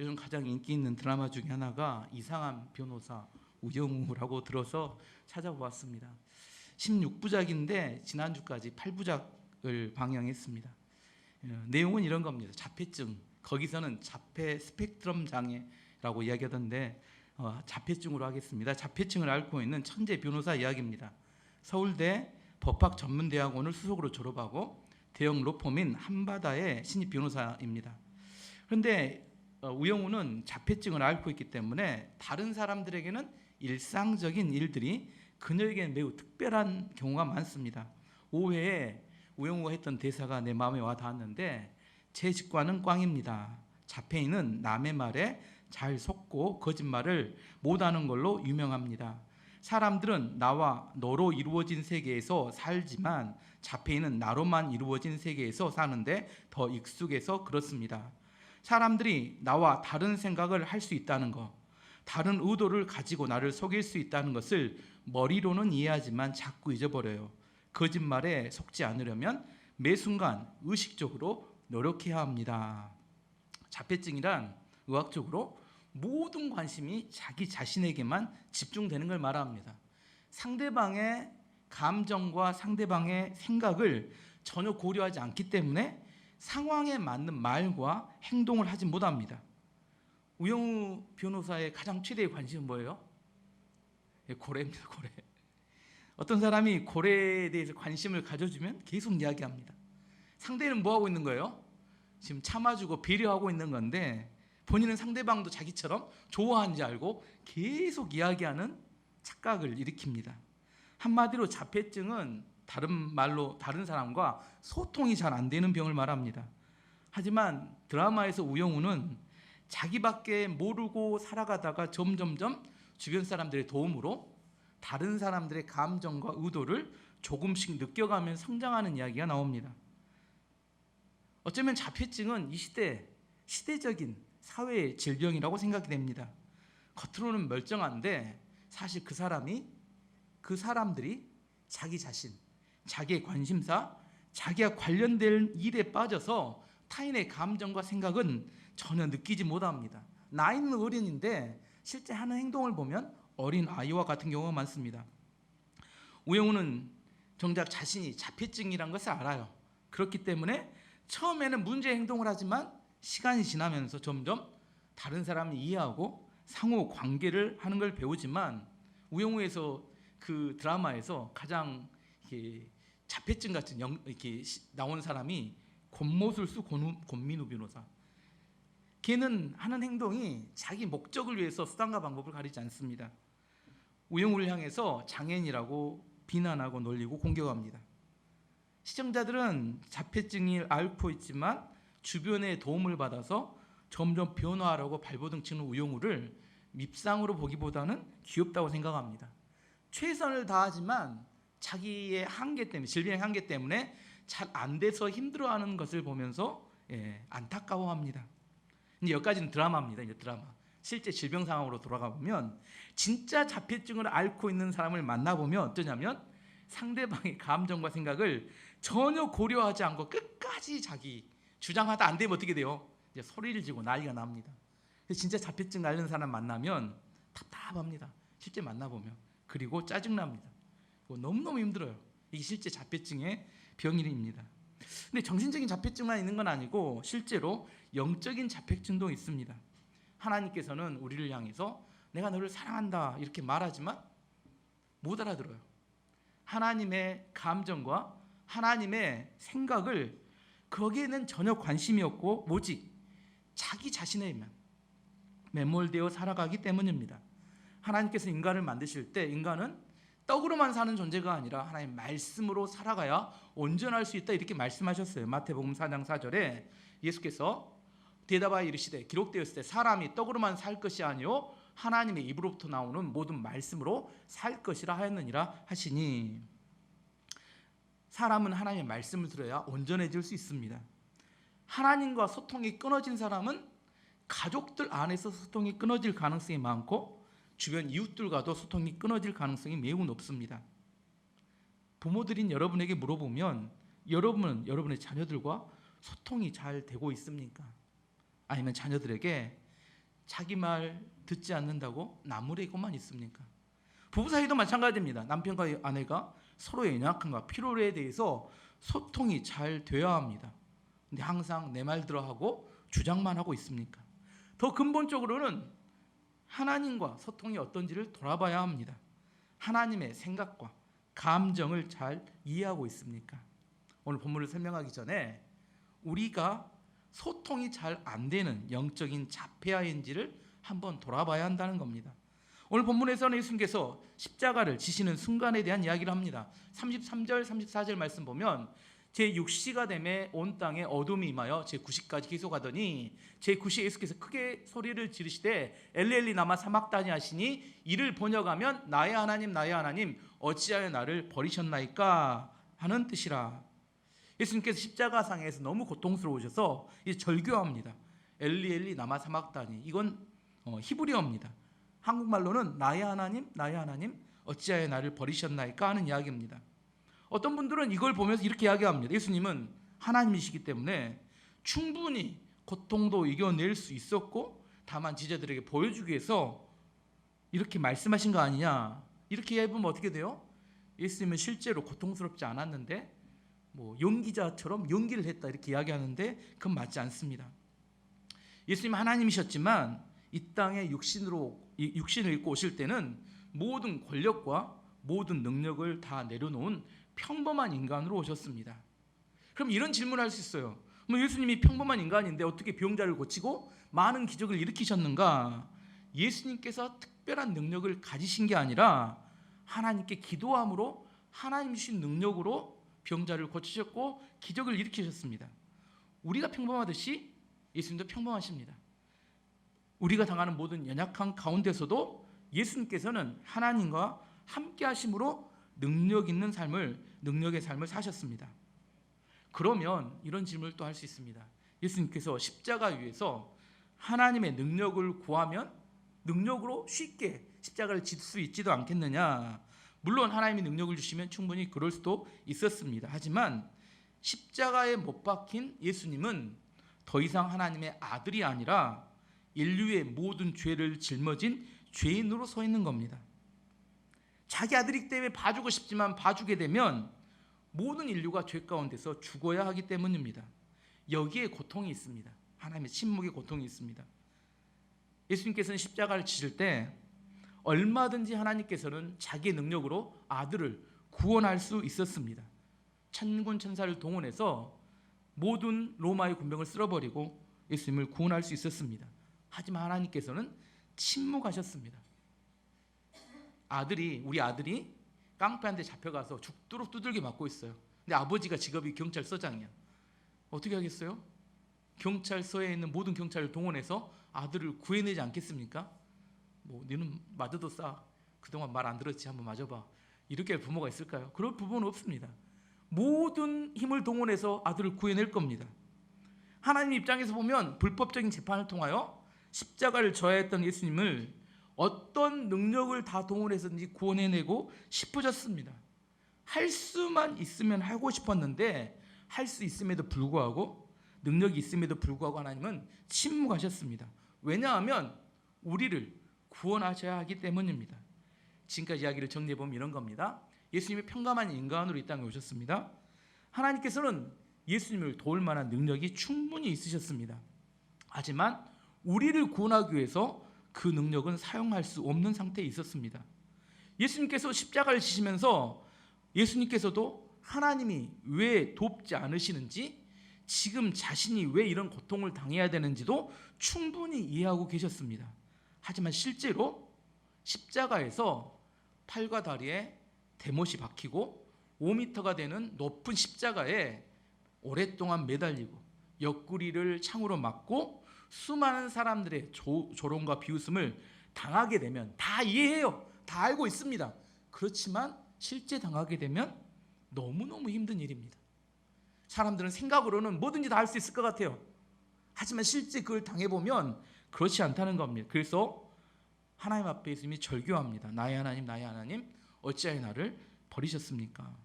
요즘 가장 인기 있는 드라마 중에 하나가 이상한 변호사 우영우라고 들어서 찾아보았습니다. 16부작인데 지난주까지 8부작을 방영했습니다. 어, 내용은 이런 겁니다. 자폐증. 거기서는 자폐 스펙트럼 장애라고 이야기하던데 어, 자폐증으로 하겠습니다. 자폐증을 앓고 있는 천재 변호사 이야기입니다. 서울대 법학 전문대학원을 수석으로 졸업하고 대형 로펌인 한바다의 신입 변호사입니다. 그런데 어, 우영우는 자폐증을 앓고 있기 때문에 다른 사람들에게는 일상적인 일들이 그녀에게는 매우 특별한 경우가 많습니다. 5회에 우영우가 했던 대사가 내 마음에 와 닿았는데 제 직관은 꽝입니다. 자폐인은 남의 말에 잘 속고 거짓말을 못하는 걸로 유명합니다. 사람들은 나와 너로 이루어진 세계에서 살지만 자폐인은 나로만 이루어진 세계에서 사는데 더 익숙해서 그렇습니다. 사람들이 나와 다른 생각을 할 수 있다는 것, 다른 의도를 가지고 나를 속일 수 있다는 것을 머리로는 이해하지만 자꾸 잊어버려요. 거짓말에 속지 않으려면 매 순간 의식적으로 노력해야 합니다. 자폐증이란 의학적으로 모든 관심이 자기 자신에게만 집중되는 걸 말합니다. 상대방의 감정과 상대방의 생각을 전혀 고려하지 않기 때문에 상황에 맞는 말과 행동을 하지 못합니다. 우영우 변호사의 가장 최대의 관심은 뭐예요? 예, 고래입니다, 고래. 어떤 사람이 고래에 대해서 관심을 가져주면 계속 이야기합니다. 상대는 뭐 하고 있는 거예요? 지금 참아주고 배려하고 있는 건데 본인은 상대방도 자기처럼 좋아하는지 알고 계속 이야기하는 착각을 일으킵니다. 한마디로 자폐증은 다른 말로 다른 사람과 소통이 잘 안 되는 병을 말합니다. 하지만 드라마에서 우영우는 자기밖에 모르고 살아가다가 점점점 주변 사람들의 도움으로 다른 사람들의 감정과 의도를 조금씩 느껴가면 성장하는 이야기가 나옵니다. 어쩌면 자폐증은 이 시대 시대적인 사회의 질병이라고 생각이 됩니다. 겉으로는 멀쩡한데 사실 그 사람이 그 사람들이 자기 자신, 자기의 관심사, 자기와 관련된 일에 빠져서 타인의 감정과 생각은 전혀 느끼지 못합니다. 나이는 어린인데 실제 하는 행동을 보면 어린 아이와 같은 경우가 많습니다. 우영우는 정작 자신이 자폐증이란 것을 알아요. 그렇기 때문에 처음에는 문제 행동을 하지만 시간이 지나면서 점점 다른 사람을 이해하고 상호 관계를 하는 걸 배우지만 우영우에서 그 드라마에서 가장 자폐증 같은 영, 이렇게 시- 나온 사람이 권모술수 권민우 변호사. 걔는 하는 행동이 자기 목적을 위해서 수단과 방법을 가리지 않습니다. 우영우를 향해서 장애인이라고 비난하고 놀리고 공격합니다. 시청자들은 자폐증을 앓고 있지만 주변의 도움을 받아서 점점 변화하려고 발버둥 치는 우영우를 밉상으로 보기보다는 귀엽다고 생각합니다. 최선을 다하지만 자기의 한계 때문에 질병의 한계 때문에 잘 안 돼서 힘들어하는 것을 보면서 예, 안타까워합니다. 이제 여기까지는 드라마입니다. 이제 드라마. 실제 질병 상황으로 돌아가 보면 진짜 자폐증을 앓고 있는 사람을 만나 보면 어떠냐면 상대방의 감정과 생각을 전혀 고려하지 않고 끝까지 자기 주장하다 안 되면 어떻게 돼요? 이제 소리를 지고 난리가 납니다. 진짜 자폐증 앓는 사람 만나면 답답합니다. 실제 만나 보면 그리고 짜증 납니다. 너무 너무 힘들어요. 이게 실제 자폐증의 병인입니다. 근데 정신적인 자폐증만 있는 건 아니고 실제로 영적인 자폐증도 있습니다. 하나님께서는 우리를 향해서 내가 너를 사랑한다 이렇게 말하지만 못 알아들어요. 하나님의 감정과 하나님의 생각을 거기에는 전혀 관심이 없고 오직 자기 자신에만 매몰되어 살아가기 때문입니다. 하나님께서 인간을 만드실 때 인간은 떡으로만 사는 존재가 아니라 하나님 말씀으로 살아가야 온전할 수 있다 이렇게 말씀하셨어요. 마태복음 4장 4절에 예수께서 대답하여 이르시되 기록되었을 때 사람이 떡으로만 살 것이 아니요 하나님의 입으로부터 나오는 모든 말씀으로 살 것이라 하였느니라 하시니 사람은 하나님의 말씀을 들어야 온전해질 수 있습니다. 하나님과 소통이 끊어진 사람은 가족들 안에서 소통이 끊어질 가능성이 많고 주변 이웃들과도 소통이 끊어질 가능성이 매우 높습니다. 부모들인 여러분에게 물어보면 여러분은 여러분의 자녀들과 소통이 잘 되고 있습니까? 아니면 자녀들에게 자기 말 듣지 않는다고 나무래고만 있습니까? 부부 사이도 마찬가지입니다. 남편과 아내가 서로의 연약함과 필요에 대해서 소통이 잘 되어야 합니다. 근데 항상 내 말 들어 하고 주장만 하고 있습니까? 더 근본적으로는 하나님과 소통이 어떤지를 돌아봐야 합니다. 하나님의 생각과 감정을 잘 이해하고 있습니까? 오늘 본문을 설명하기 전에 우리가 소통이 잘 안 되는 영적인 자폐아인지를 한번 돌아봐야 한다는 겁니다. 오늘 본문에서는 예수님께서 십자가를 지시는 순간에 대한 이야기를 합니다. 33절, 34절 말씀 보면 제 6시가 되매 온 땅에 어둠이 임하여 제 9시까지 계속하더니 제 9시에 예수께서 크게 소리를 지르시되 엘리엘리 나마 사막다니 하시니 이를 번역하면 나의 하나님 나의 하나님 어찌하여 나를 버리셨나이까 하는 뜻이라. 예수님께서 십자가상에서 너무 고통스러우셔서 이제 절규합니다. 엘리엘리 나마 사막다니 이건 어, 히브리어입니다. 한국말로는 나의 하나님 나의 하나님 어찌하여 나를 버리셨나이까 하는 이야기입니다. 어떤 분들은 이걸 보면서 이렇게 이야기합니다. 예수님은 하나님이시기 때문에 충분히 고통도 이겨낼 수 있었고 다만 지자들에게 보여주기 위해서 이렇게 말씀하신 거 아니냐 이렇게 해보면 어떻게 돼요? 예수님은 실제로 고통스럽지 않았는데 뭐 연기자처럼 연기를 했다 이렇게 이야기하는데 그건 맞지 않습니다. 예수님 하나님이셨지만 이 땅에 육신으로 이 육신을 입고 오실 때는 모든 권력과 모든 능력을 다 내려놓은 평범한 인간으로 오셨습니다. 그럼 이런 질문을 할 수 있어요. 뭐 예수님이 평범한 인간인데 어떻게 병자를 고치고 많은 기적을 일으키셨는가? 예수님께서 특별한 능력을 가지신 게 아니라 하나님께 기도함으로 하나님 주신 능력으로 병자를 고치셨고 기적을 일으키셨습니다. 우리가 평범하듯이 예수님도 평범하십니다. 우리가 당하는 모든 연약한 가운데서도 예수님께서는 하나님과 함께 하심으로 능력 있는 삶을 능력의 삶을 사셨습니다. 그러면 이런 질문을 또 할 수 있습니다. 예수님께서 십자가 위에서 하나님의 능력을 구하면 능력으로 쉽게 십자가를 질 수 있지도 않겠느냐? 물론 하나님이 능력을 주시면 충분히 그럴 수도 있었습니다. 하지만 십자가에 못 박힌 예수님은 더 이상 하나님의 아들이 아니라 인류의 모든 죄를 짊어진 죄인으로 서 있는 겁니다. 자기 아들이기 때문에 봐주고 싶지만 봐주게 되면 모든 인류가 죄 가운데서 죽어야 하기 때문입니다. 여기에 고통이 있습니다. 하나님의 침묵의 고통이 있습니다. 예수님께서는 십자가를 지실 때 얼마든지 하나님께서는 자기의 능력으로 아들을 구원할 수 있었습니다. 천군 천사를 동원해서 모든 로마의 군병을 쓸어버리고 예수님을 구원할 수 있었습니다. 하지만 하나님께서는 침묵하셨습니다. 아들이 우리 아들이 깡패한테 잡혀가서 죽도록 두들겨 맞고 있어요. 근데 아버지가 직업이 경찰서장이야. 어떻게 하겠어요? 경찰서에 있는 모든 경찰을 동원해서 아들을 구해내지 않겠습니까? 뭐 너는 맞아도 싸. 그동안 말 안 들었지 한번 맞아봐. 이렇게 할 부모가 있을까요? 그럴 부모는 없습니다. 모든 힘을 동원해서 아들을 구해낼 겁니다. 하나님 입장에서 보면 불법적인 재판을 통하여 십자가를 져야 했던 예수님을 어떤 능력을 다 동원해서든지 구원해내고 싶으셨습니다. 할 수만 있으면 하고 싶었는데 할 수 있음에도 불구하고 능력이 있음에도 불구하고 하나님은 침묵하셨습니다. 왜냐하면 우리를 구원하셔야 하기 때문입니다. 지금까지 이야기를 정리해 보면 이런 겁니다. 예수님이 평범한 인간으로 이 땅에 오셨습니다. 하나님께서는 예수님을 도울 만한 능력이 충분히 있으셨습니다. 하지만 우리를 구원하기 위해서 그 능력은 사용할 수 없는 상태에 있었습니다. 예수님께서 십자가를 지시면서 예수님께서도 하나님이 왜 돕지 않으시는지 지금 자신이 왜 이런 고통을 당해야 되는지도 충분히 이해하고 계셨습니다. 하지만 실제로 십자가에서 팔과 다리에 대못이 박히고 5미터가 되는 높은 십자가에 오랫동안 매달리고 옆구리를 창으로 맞고 수많은 사람들의 조, 조롱과 비웃음을 당하게 되면 다 이해해요. 다 알고 있습니다. 그렇지만 실제 당하게 되면 너무너무 힘든 일입니다. 사람들은 생각으로는 뭐든지 다 할 수 있을 것 같아요. 하지만 실제 그걸 당해보면 그렇지 않다는 겁니다. 그래서 하나님 앞에 있음이 절규합니다. 나의 하나님, 나의 하나님, 어찌하여 나를 버리셨습니까?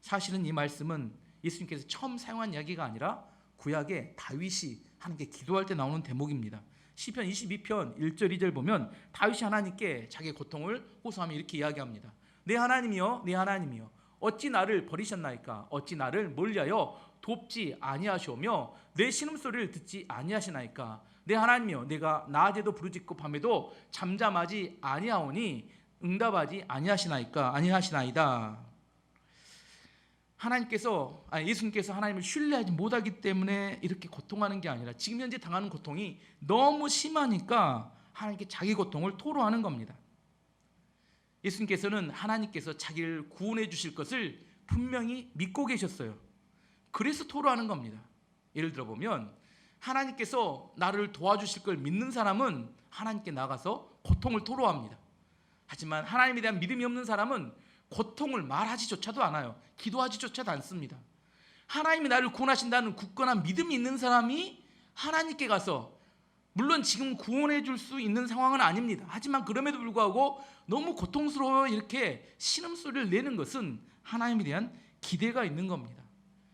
사실은 이 말씀은 예수님께서 처음 사용한 이야기가 아니라 구약의 다윗이 하나님께 기도할 때 나오는 대목입니다. 시편 22편 1절 2절 보면 다윗이 하나님께 자기의 고통을 호소하며 이렇게 이야기합니다. 내 하나님이여 내 하나님이여 어찌 나를 버리셨나이까 어찌 나를 멀리하여 돕지 아니하시오며 내 신음소리를 듣지 아니하시나이까 내 하나님이여 내가 낮에도 부르짖고 밤에도 잠잠하지 아니하오니 응답하지 아니하시나이까 아니하시나이다. 하나님께서 아니 예수님께서 하나님을 신뢰하지 못하기 때문에 이렇게 고통하는 게 아니라 지금 현재 당하는 고통이 너무 심하니까 하나님께 자기 고통을 토로하는 겁니다. 예수님께서는 하나님께서 자기를 구원해 주실 것을 분명히 믿고 계셨어요. 그래서 토로하는 겁니다. 예를 들어 보면 하나님께서 나를 도와주실 걸 믿는 사람은 하나님께 나가서 고통을 토로합니다. 하지만 하나님에 대한 믿음이 없는 사람은 고통을 말하지조차도 않아요. 기도하지조차도 않습니다. 하나님이 나를 구원하신다는 굳건한 믿음이 있는 사람이 하나님께 가서 물론 지금 구원해 줄 수 있는 상황은 아닙니다. 하지만 그럼에도 불구하고 너무 고통스러워 이렇게 신음소리를 내는 것은 하나님에 대한 기대가 있는 겁니다.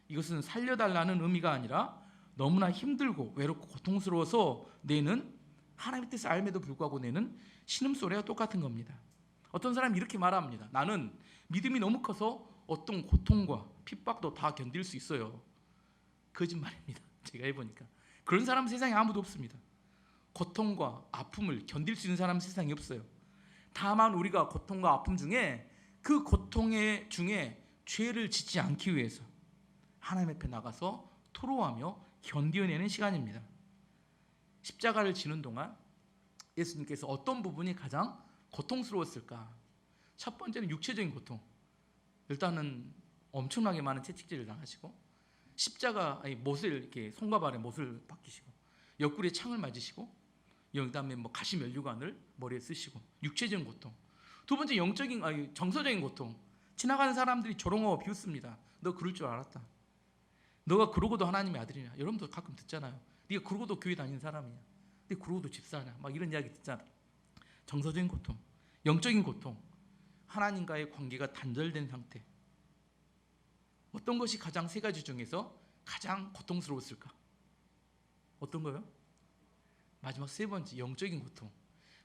이것은 살려달라는 의미가 아니라 너무나 힘들고 외롭고 고통스러워서 내는 하나님의 뜻을 알면도 불구하고 내는 신음소리가 똑같은 겁니다. 어떤 사람이 이렇게 말합니다. 나는 믿음이 너무 커서 어떤 고통과 핍박도 다 견딜 수 있어요. 거짓말입니다. 제가 해보니까 그런 사람 세상에 아무도 없습니다. 고통과 아픔을 견딜 수 있는 사람 세상에 없어요. 다만 우리가 고통과 아픔 중에 그 고통의 중에 죄를 짓지 않기 위해서 하나님 앞에 나가서 토로하며 견디어내는 시간입니다. 십자가를 지는 동안 예수님께서 어떤 부분이 가장 고통스러웠을까? 첫 번째는 육체적인 고통. 일단은 엄청나게 많은 채찍질을 당하시고 십자가 아니 못을 이렇게 손과 발에 못을 박히시고 옆구리에 창을 맞으시고 그다음에 뭐 가시 면류관을 머리에 쓰시고 육체적인 고통. 두 번째 영적인 아니 정서적인 고통. 지나가는 사람들이 조롱하고 비웃습니다. 너 그럴 줄 알았다. 너가 그러고도 하나님의 아들이냐? 여러분도 가끔 듣잖아요. 네가 그러고도 교회 다니는 사람이냐? 네 그러고도 집사냐? 막 이런 이야기 듣잖아. 정서적인 고통, 영적인 고통, 하나님과의 관계가 단절된 상태. 어떤 것이 가장 세 가지 중에서 가장 고통스러웠을까? 어떤 거요? 마지막 세 번째 영적인 고통.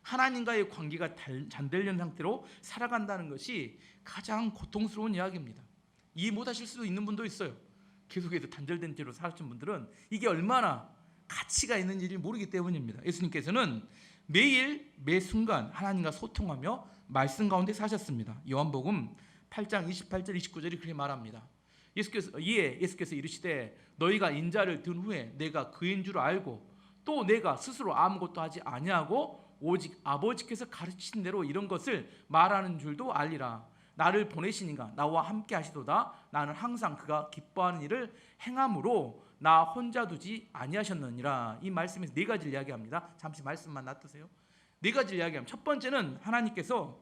하나님과의 관계가 달- 단절된 상태로 살아간다는 것이 가장 고통스러운 이야기입니다. 이해 못하실 수도 있는 분도 있어요. 계속해서 단절된 채로 살았던 분들은 이게 얼마나 가치가 있는지 모르기 때문입니다. 예수님께서는 매일 매 순간 하나님과 소통하며 말씀 가운데 사셨습니다. 요한복음 8장 28절 29절이 그렇게 말합니다. 예수께서 이에 예수께서 이르시되 너희가 인자를 든 후에 내가 그인 줄 알고 또 내가 스스로 아무것도 하지 아니하고 오직 아버지께서 가르치신 대로 이런 것을 말하는 줄도 알리라. 나를 보내시니가 나와 함께 하시도다. 나는 항상 그가 기뻐하는 일을 행함으로 나 혼자 두지 아니하셨느니라. 이 말씀에서 네 가지를 이야기합니다. 잠시 말씀만 놔두세요. 네 가지를 이야기하면 첫 번째는 하나님께서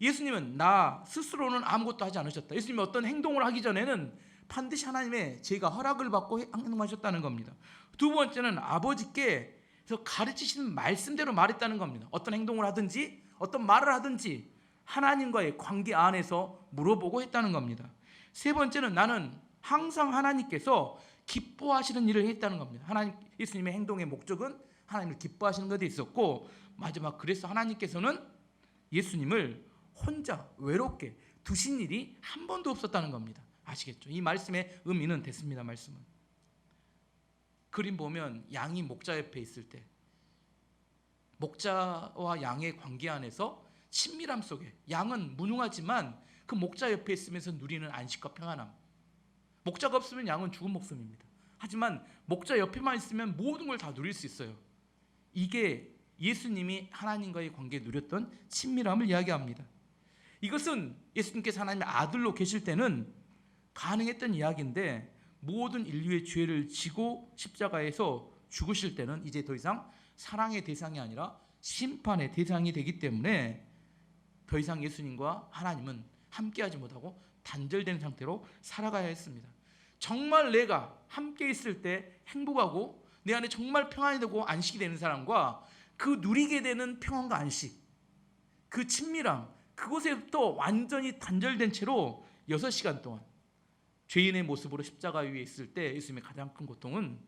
예수님은 나 스스로는 아무것도 하지 않으셨다. 예수님이 어떤 행동을 하기 전에는 반드시 하나님의 제가 허락을 받고 행동하셨다는 겁니다. 두 번째는 아버지께서 가르치시는 말씀대로 말했다는 겁니다. 어떤 행동을 하든지 어떤 말을 하든지 하나님과의 관계 안에서 물어보고 했다는 겁니다. 세 번째는 나는 항상 하나님께서 기뻐하시는 일을 했다는 겁니다. 하나님 예수님의 행동의 목적은 하나님을 기뻐하시는 것에 있었고 마지막 그래서 하나님께서는 예수님을 혼자 외롭게 두신 일이 한 번도 없었다는 겁니다. 아시겠죠? 이 말씀의 의미는 됐습니다. 말씀은 그림 보면 양이 목자 옆에 있을 때 목자와 양의 관계 안에서 친밀함 속에 양은 무능하지만 그 목자 옆에 있으면서 누리는 안식과 평안함. 목자가 없으면 양은 죽은 목숨입니다. 하지만 목자 옆에만 있으면 모든 걸 다 누릴 수 있어요. 이게 예수님이 하나님과의 관계에 누렸던 친밀함을 이야기합니다. 이것은 예수님께서 하나님의 아들로 계실 때는 가능했던 이야기인데 모든 인류의 죄를 지고 십자가에서 죽으실 때는 이제 더 이상 사랑의 대상이 아니라 심판의 대상이 되기 때문에 더 이상 예수님과 하나님은 함께하지 못하고 단절된 상태로 살아가야 했습니다. 정말 내가 함께 있을 때 행복하고 내 안에 정말 평안이 되고 안식이 되는 사람과 그 누리게 되는 평안과 안식, 그 친밀함, 그곳에부터 완전히 단절된 채로 6시간 동안 죄인의 모습으로 십자가 위에 있을 때 예수님의 가장 큰 고통은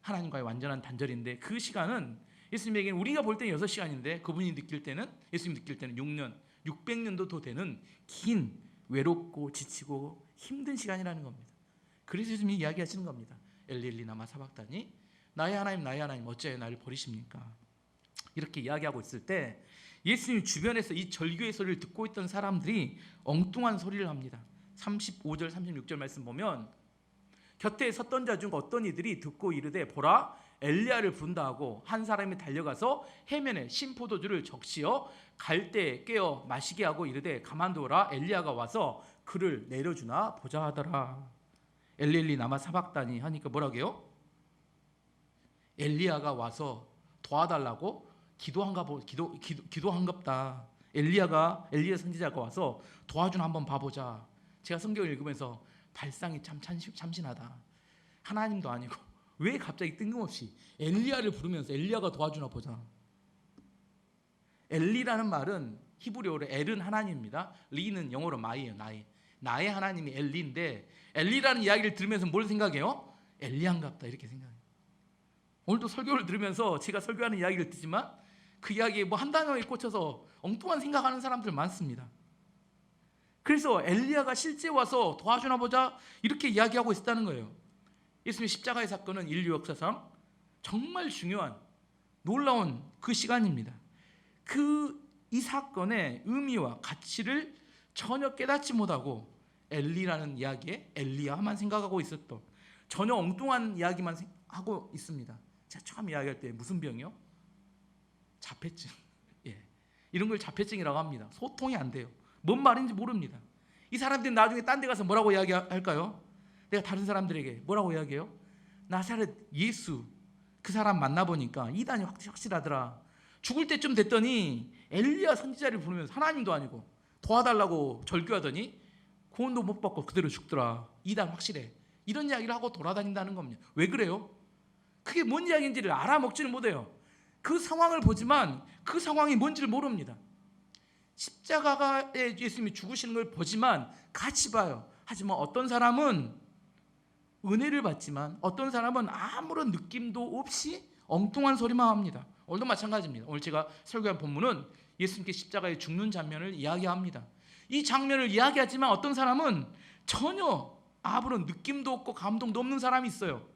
하나님과의 완전한 단절인데 그 시간은 예수님에게는 우리가 볼 때는 6시간인데 그분이 느낄 때는 예수님 느낄 때는 6년, 600년도 더 되는 긴 외롭고 지치고 힘든 시간이라는 겁니다. 그래서 예수님이 이야기하시는 겁니다. 엘리엘리 나마 사박다니 나의 하나님 나의 하나님 어찌하여 나를 버리십니까? 이렇게 이야기하고 있을 때 예수님 주변에서 이 절규의 소리를 듣고 있던 사람들이 엉뚱한 소리를 합니다. 35절 36절 말씀 보면 곁에 섰던 자 중 어떤 이들이 듣고 이르되 보라 엘리야를 부른다 하고 한 사람이 달려가서 해면에 신포도주를 적시어 갈대에 깨어 마시게 하고 이르되 가만두어라 엘리야가 와서 그를 내려주나 보자 하더라 엘리엘리 나마 사박다니 하니까 뭐라게요? 엘리야가 와서 도와달라고 기도한가 보 기도 기도 기도한갑다. 엘리야가 엘리야 선지자가 와서 도와주나 한번 봐보자. 제가 성경을 읽으면서 발상이 참 참신, 참신하다. 하나님도 아니고 왜 갑자기 뜬금없이 엘리야를 부르면서 엘리야가 도와주나 보자. 엘리라는 말은 히브리어로 엘은 하나님입니다. 리는 영어로 마이예요. 나이. 나의 하나님이 엘리인데 엘리라는 이야기를 들으면서 뭘 생각해요? 엘리야인갑다 이렇게 생각해요. 오늘도 설교를 들으면서 제가 설교하는 이야기를 듣지만 그 이야기에 뭐 한 단어에 꽂혀서 엉뚱한 생각하는 사람들 많습니다. 그래서 엘리야가 실제 와서 도와주나 보자 이렇게 이야기하고 있었다는 거예요. 예수님 십자가의 사건은 인류 역사상 정말 중요한 놀라운 그 시간입니다. 그 이 사건의 의미와 가치를 전혀 깨닫지 못하고 엘리라는 이야기에 엘리야만 생각하고 있었던 전혀 엉뚱한 이야기만 생- 하고 있습니다. 제가 처음 이야기할 때 무슨 병이요? 자폐증. 예. 이런 걸 자폐증이라고 합니다. 소통이 안 돼요. 뭔 말인지 모릅니다. 이 사람들이 나중에 딴 데 가서 뭐라고 이야기할까요? 내가 다른 사람들에게 뭐라고 이야기해요? 나사렛 예수 그 사람 만나 보니까 이단이 확- 확실하더라. 죽을 때쯤 됐더니 엘리야 선지자를 부르면서 하나님도 아니고 도와달라고 절규하더니 구원도 못 받고 그대로 죽더라. 이단 확실해. 이런 이야기를 하고 돌아다닌다는 겁니다. 왜 그래요? 그게 뭔 이야기인지를 알아먹지를 못해요. 그 상황을 보지만 그 상황이 뭔지를 모릅니다. 십자가에 예수님이 죽으시는 걸 보지만 같이 봐요. 하지만 어떤 사람은 은혜를 받지만 어떤 사람은 아무런 느낌도 없이 엉뚱한 소리만 합니다. 오늘도 마찬가지입니다. 오늘 제가 설교한 본문은 예수님께 십자가에 죽는 장면을 이야기합니다. 이 장면을 이야기하지만 어떤 사람은 전혀 아무런 느낌도 없고 감동도 없는 사람이 있어요.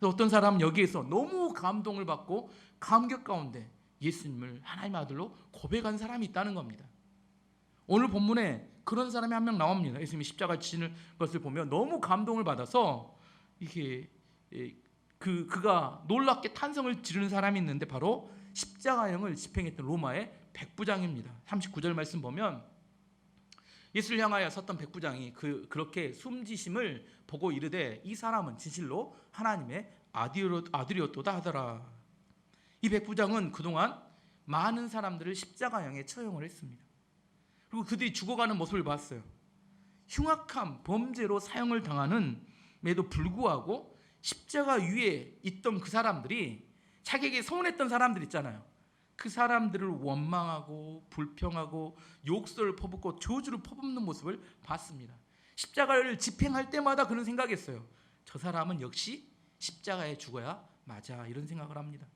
어떤 사람은 여기에서 너무 감동을 받고 감격 가운데 예수님을 하나님 아들로 고백한 사람이 있다는 겁니다. 오늘 본문에 그런 사람이 한 명 나옵니다. 예수님이 십자가 지는 것을 보면 너무 감동을 받아서 이게 예, 그 그가 놀랍게 탄성을 지르는 사람이 있는데 바로 십자가형을 집행했던 로마의 백부장입니다. 39절 말씀 보면 예수를 향하여 섰던 백부장이 그 그렇게 숨지심을 보고 이르되 이 사람은 진실로 하나님의 아들이었- 아들이었도다 하더라. 이 백부장은 그동안 많은 사람들을 십자가형에 처형을 했습니다. 그리고 그들이 죽어가는 모습을 봤어요. 흉악한 범죄로 사형을 당하는에도 불구하고 십자가 위에 있던 그 사람들이 자기에게 서운했던 사람들 있잖아요. 그 사람들을 원망하고 불평하고 욕설을 퍼붓고 저주를 퍼붓는 모습을 봤습니다. 십자가를 집행할 때마다 그런 생각했어요. 저 사람은 역시 십자가에 죽어야 맞아 이런 생각을 합니다.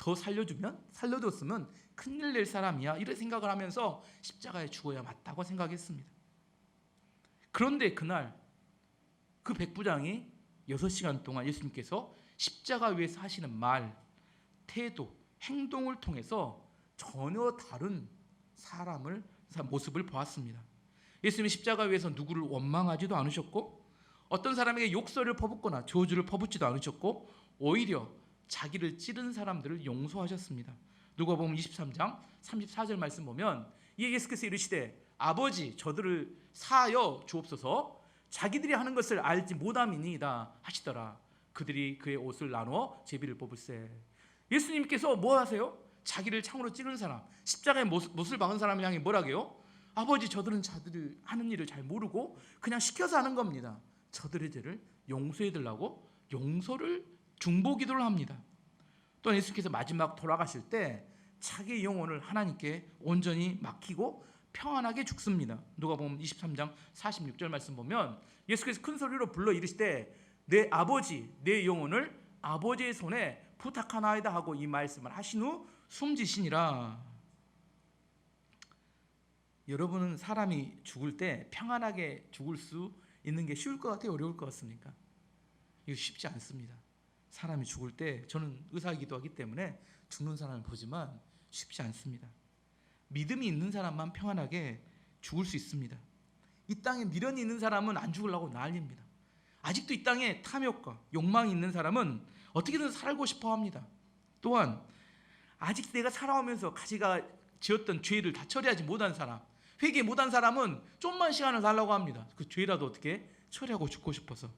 더 살려주면 살려줬으면 큰일 낼 사람이야 이런 생각을 하면서 십자가에 죽어야 맞다고 생각했습니다. 그런데 그날 그 백부장이 6시간 동안 예수님께서 십자가 위에서 하시는 말, 태도, 행동을 통해서 전혀 다른 사람을 모습을 보았습니다. 예수님이 십자가 위에서 누구를 원망하지도 않으셨고 어떤 사람에게 욕설을 퍼붓거나 저주를 퍼붓지도 않으셨고 오히려 자기를 찌른 사람들을 용서하셨습니다. 누가 보면 23장 34절 말씀 보면 예수께서 이르시되 아버지 저들을 사하여 주옵소서 자기들이 하는 것을 알지 못함이니이다 하시더라. 그들이 그의 옷을 나누어 제비를 뽑을세. 예수님께서 뭐 하세요? 자기를 창으로 찌른 사람, 십자가에 못- 못을 박은 사람을 향해 뭐라게요? 아버지 저들은 자들을 하는 일을 잘 모르고 그냥 시켜서 하는 겁니다. 저들의 죄를 용서해 달라고 용서를 중보 기도를 합니다. 또 예수께서 마지막 돌아가실 때 자기 영혼을 하나님께 온전히 맡기고 평안하게 죽습니다. 누가 보면 23장 46절 말씀 보면 예수께서 큰 소리로 불러 이르시되 내 아버지 내 영혼을 아버지의 손에 부탁하나이다 하고 이 말씀을 하신 후 숨지시니라. 여러분은 사람이 죽을 때 평안하게 죽을 수 있는 게 쉬울 것 같아요? 어려울 것 같습니까? 이거 쉽지 않습니다. 사람이 죽을 때 저는 의사이기도 하기 때문에 죽는 사람을 보지만 쉽지 않습니다. 믿음이 있는 사람만 평안하게 죽을 수 있습니다. 이 땅에 미련이 있는 사람은 안 죽으려고 난립니다. 아직도 이 땅에 탐욕과 욕망이 있는 사람은 어떻게든 살고 싶어 합니다. 또한 아직 내가 살아오면서 가지가 지었던 죄를 다 처리하지 못한 사람, 회개 못한 사람은 좀만 시간을 달라고 합니다. 그 죄라도 어떻게 처리하고 죽고 싶어서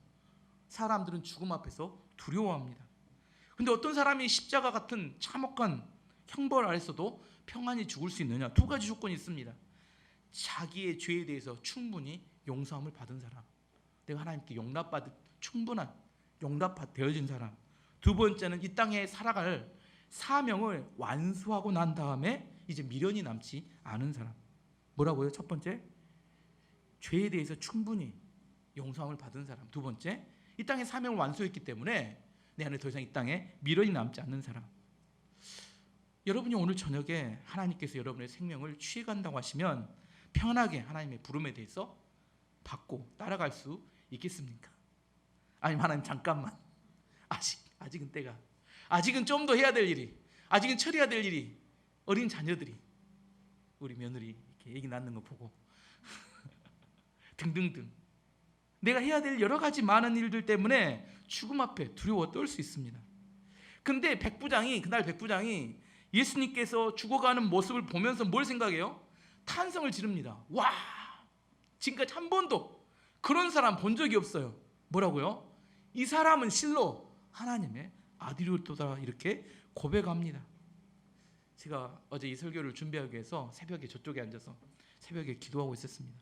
사람들은 죽음 앞에서 두려워합니다. 근데 어떤 사람이 십자가 같은 참혹한 형벌 아래서도 평안히 죽을 수 있느냐? 두 가지 조건이 있습니다. 자기의 죄에 대해서 충분히 용서함을 받은 사람. 내가 하나님께 용납받은 충분한 용납되어진 사람. 두 번째는 이 땅에 살아갈 사명을 완수하고 난 다음에 이제 미련이 남지 않은 사람. 뭐라고요? 첫 번째, 죄에 대해서 충분히 용서함을 받은 사람. 두 번째, 이 땅에 사명을 완수했기 때문에 내 안에 더 이상 이 땅에 미련이 남지 않는 사람. 여러분이 오늘 저녁에 하나님께서 여러분의 생명을 취해간다고 하시면 편하게 하나님의 부름에 대해서 받고 따라갈 수 있겠습니까? 아니면 하나님 잠깐만. 아직 아직은 때가. 아직은 좀 더 해야 될 일이. 아직은 처리해야 될 일이. 어린 자녀들이. 우리 며느리 이렇게 얘기 낳는 거 보고. 등등등 내가 해야 될 여러 가지 많은 일들 때문에 죽음 앞에 두려워 떨 수 있습니다. 근데 백부장이 그날 백부장이 예수님께서 죽어가는 모습을 보면서 뭘 생각해요? 탄성을 지릅니다. 와, 지금까지 한 번도 그런 사람 본 적이 없어요. 뭐라고요? 이 사람은 실로 하나님의 아들이었다 이렇게 고백합니다. 제가 어제 이 설교를 준비하기 위해서 새벽에 저쪽에 앉아서 새벽에 기도하고 있었습니다.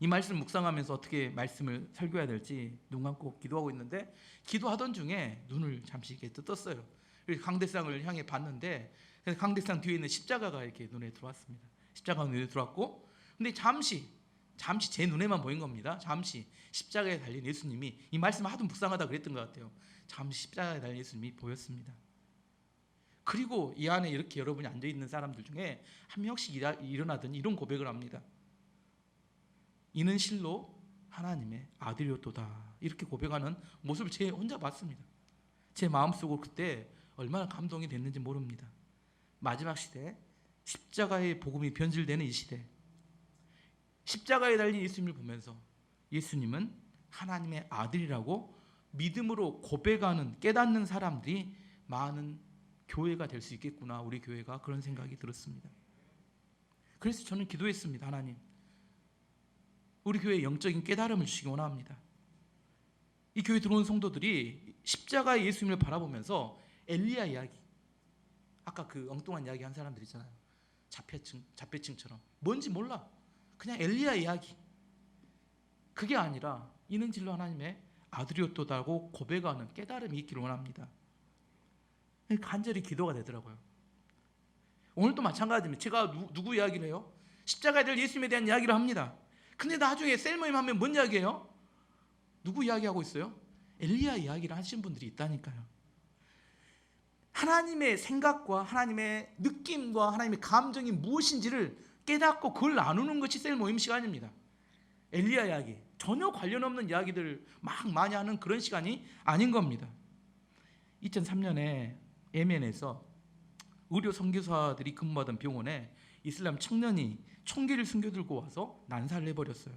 이 말씀 묵상하면서 어떻게 말씀을 설교해야 될지 눈 감고 기도하고 있는데 기도하던 중에 눈을 잠시 이렇게 떴어요. 그래서 강대상을 향해 봤는데 강대상 뒤에 있는 십자가가 이렇게 눈에 들어왔습니다. 십자가가 눈에 들어왔고 근데 잠시 잠시 제 눈에만 보인 겁니다. 잠시 십자가에 달린 예수님이 이 말씀을 하도 묵상하다 그랬던 것 같아요. 잠시 십자가에 달린 예수님이 보였습니다. 그리고 이 안에 이렇게 여러분이 앉아 있는 사람들 중에 한 명씩 일어나더니 이런 고백을 합니다. 이는 실로 하나님의 아들이었도다. 이렇게 고백하는 모습을 제 혼자 봤습니다. 제 마음속으로 그때 얼마나 감동이 됐는지 모릅니다. 마지막 시대 십자가의 복음이 변질되는 이 시대 십자가에 달린 예수님을 보면서 예수님은 하나님의 아들이라고 믿음으로 고백하는 깨닫는 사람들이 많은 교회가 될 수 있겠구나 우리 교회가 그런 생각이 들었습니다. 그래서 저는 기도했습니다. 하나님 우리 교회에 영적인 깨달음을 주시기 원합니다. 이 교회 들어온 성도들이 십자가의 예수님을 바라보면서 엘리야 이야기 아까 그 엉뚱한 이야기 한 사람들 있잖아요. 자폐증 자폐증처럼 뭔지 몰라. 그냥 엘리야 이야기. 그게 아니라 이는 진로 하나님의 아들이었도다고 고백하는 깨달음이 있기를 원합니다. 간절히 기도가 되더라고요. 오늘도 마찬가지입니다. 제가 누, 누구 이야기를 해요? 십자가에 될 예수님에 대한 이야기를 합니다. 근데 나중에 셀 모임 하면 뭔 이야기예요? 누구 이야기하고 있어요? 엘리야 이야기를 하신 분들이 있다니까요. 하나님의 생각과 하나님의 느낌과 하나님의 감정이 무엇인지를 깨닫고 그걸 나누는 것이 셀 모임 시간입니다. 엘리야 이야기 전혀 관련 없는 이야기들을 막 많이 하는 그런 시간이 아닌 겁니다. 2003년에 예멘에서 의료 선교사들이 근무하던 병원에 이슬람 청년이 총기를 숨겨들고 와서 난사를 해버렸어요.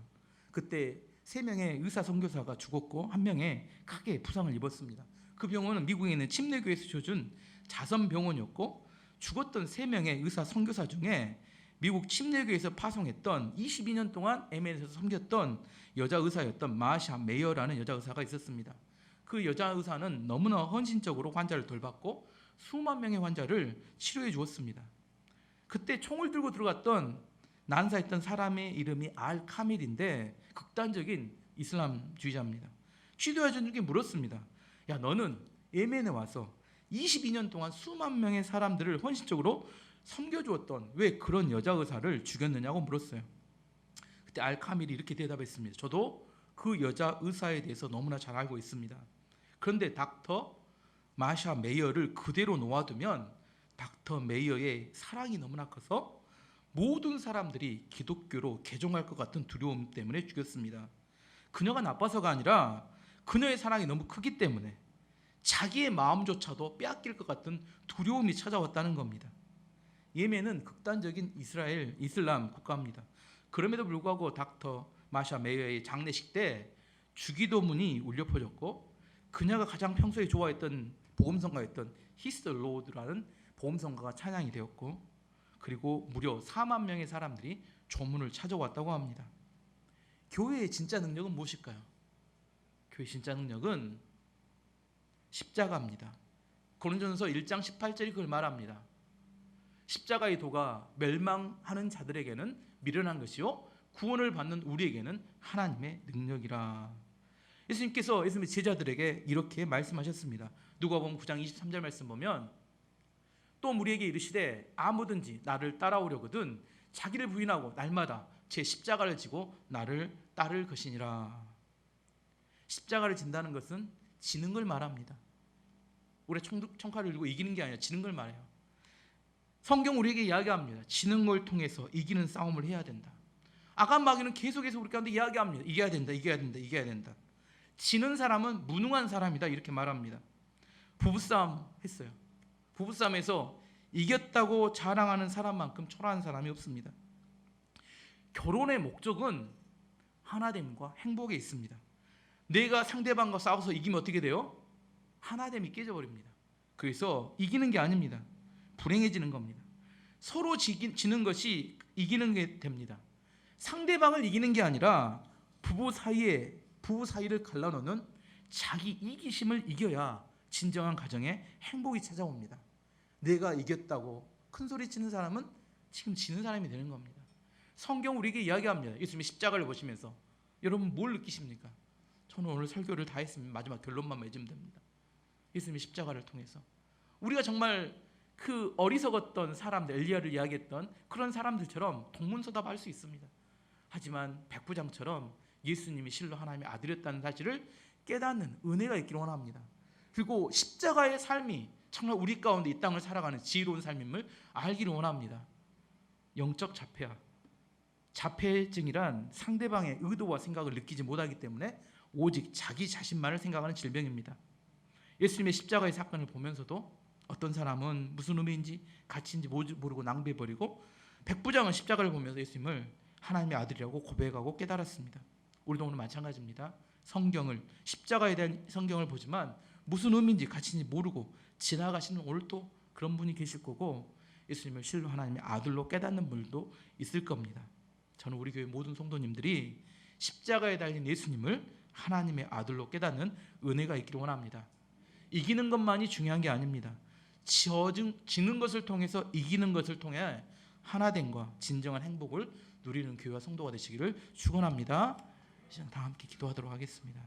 그때 세 명의 의사 선교사가 죽었고 한 명의 크게 부상을 입었습니다. 그 병원은 미국에 있는 침례교에서 줘준 자선 병원이었고 죽었던 세 명의 의사 선교사 중에 미국 침례교에서 파송했던 22년 동안 MN에서 섬겼던 여자 의사였던 마샤 메이어라는 여자 의사가 있었습니다. 그 여자 의사는 너무나 헌신적으로 환자를 돌봤고 수만 명의 환자를 치료해 주었습니다. 그때 총을 들고 들어갔던 난사했던 사람의 이름이 알 카밀인데 극단적인 이슬람주의자입니다. 취도해 준 적이 물었습니다. 야 너는 예멘에 와서 22년 동안 수만 명의 사람들을 헌신적으로 섬겨주었던 왜 그런 여자 의사를 죽였느냐고 물었어요. 그때 알 카밀이 이렇게 대답했습니다. 저도 그 여자 의사에 대해서 너무나 잘 알고 있습니다. 그런데 닥터 마샤 메이어를 그대로 놓아두면 닥터 메이어의 사랑이 너무나 커서 모든 사람들이 기독교로 개종할 것 같은 두려움 때문에 죽였습니다. 그녀가 나빠서가 아니라 그녀의 사랑이 너무 크기 때문에 자기의 마음조차도 빼앗길 것 같은 두려움이 찾아왔다는 겁니다. 예멘은 극단적인 이스라엘 이슬람 국가입니다. 그럼에도 불구하고 닥터 마샤 메이어의 장례식 때 주기도문이 울려 퍼졌고 그녀가 가장 평소에 좋아했던 복음성가였던 히스 로드라는 복음성가가 찬양이 되었고 그리고 무려 4만 명의 사람들이 조문을 찾아왔다고 합니다. 교회의 진짜 능력은 무엇일까요? 교회 진짜 능력은 십자가입니다. 고린도전서 1장 18절이 그걸 말합니다. 십자가의 도가 멸망하는 자들에게는 미련한 것이요 구원을 받는 우리에게는 하나님의 능력이라. 예수님께서 예수님의 제자들에게 이렇게 말씀하셨습니다. 누가복음 9장 23절 말씀 보면 또 우리에게 이르시되 아무든지 나를 따라오려거든 자기를 부인하고 날마다 제 십자가를 지고 나를 따를 것이니라. 십자가를 진다는 것은 지는 걸 말합니다. 우리 청칼을 들고 이기는 게 아니라 지는 걸 말해요. 성경 우리에게 이야기합니다. 지는 걸 통해서 이기는 싸움을 해야 된다. 아간 마귀는 계속해서 우리 가운데 이야기합니다. 이겨야 된다. 이겨야 된다. 이겨야 된다. 지는 사람은 무능한 사람이다. 이렇게 말합니다. 부부싸움 했어요. 부부싸움에서 이겼다고 자랑하는 사람만큼 초라한 사람이 없습니다. 결혼의 목적은 하나됨과 행복에 있습니다. 내가 상대방과 싸워서 이기면 어떻게 돼요? 하나됨이 깨져버립니다. 그래서 이기는 게 아닙니다. 불행해지는 겁니다. 서로 지기, 지는 것이 이기는 게 됩니다. 상대방을 이기는 게 아니라 부부 사이에 부부 사이를 갈라놓는 자기 이기심을 이겨야 진정한 가정에 행복이 찾아옵니다. 내가 이겼다고 큰 소리 치는 사람은 지금 지는 사람이 되는 겁니다. 성경 우리에게 이야기합니다. 예수님의 십자가를 보시면서 여러분 뭘 느끼십니까? 저는 오늘 설교를 다 했으면 마지막 결론만 맺으면 됩니다. 예수님의 십자가를 통해서 우리가 정말 그 어리석었던 사람들 엘리야를 이야기했던 그런 사람들처럼 동문서답할 수 있습니다. 하지만 백부장처럼 예수님이 실로 하나님의 아들이었다는 사실을 깨닫는 은혜가 있기를 원합니다. 그리고 십자가의 삶이 정말 우리 가운데 이 땅을 살아가는 지혜로운 삶임을 알기를 원합니다. 영적 자폐야. 자폐증이란 상대방의 의도와 생각을 느끼지 못하기 때문에 오직 자기 자신만을 생각하는 질병입니다. 예수님의 십자가의 사건을 보면서도 어떤 사람은 무슨 의미인지 가치인지 모르고 낭비해버리고 백부장은 십자가를 보면서 예수님을 하나님의 아들이라고 고백하고 깨달았습니다. 우리도 오늘 마찬가지입니다. 성경을 십자가에 대한 성경을 보지만 무슨 의미인지 가치인지 모르고 지나가시는 오늘도 그런 분이 계실 거고 예수님을 실로 하나님의 아들로 깨닫는 분도 있을 겁니다. 저는 우리 교회 모든 성도님들이 십자가에 달린 예수님을 하나님의 아들로 깨닫는 은혜가 있기를 원합니다. 이기는 것만이 중요한 게 아닙니다. 지는 것을 통해서 이기는 것을 통해 하나됨과 진정한 행복을 누리는 교회와 성도가 되시기를 축원합니다. 이제 다 함께 기도하도록 하겠습니다.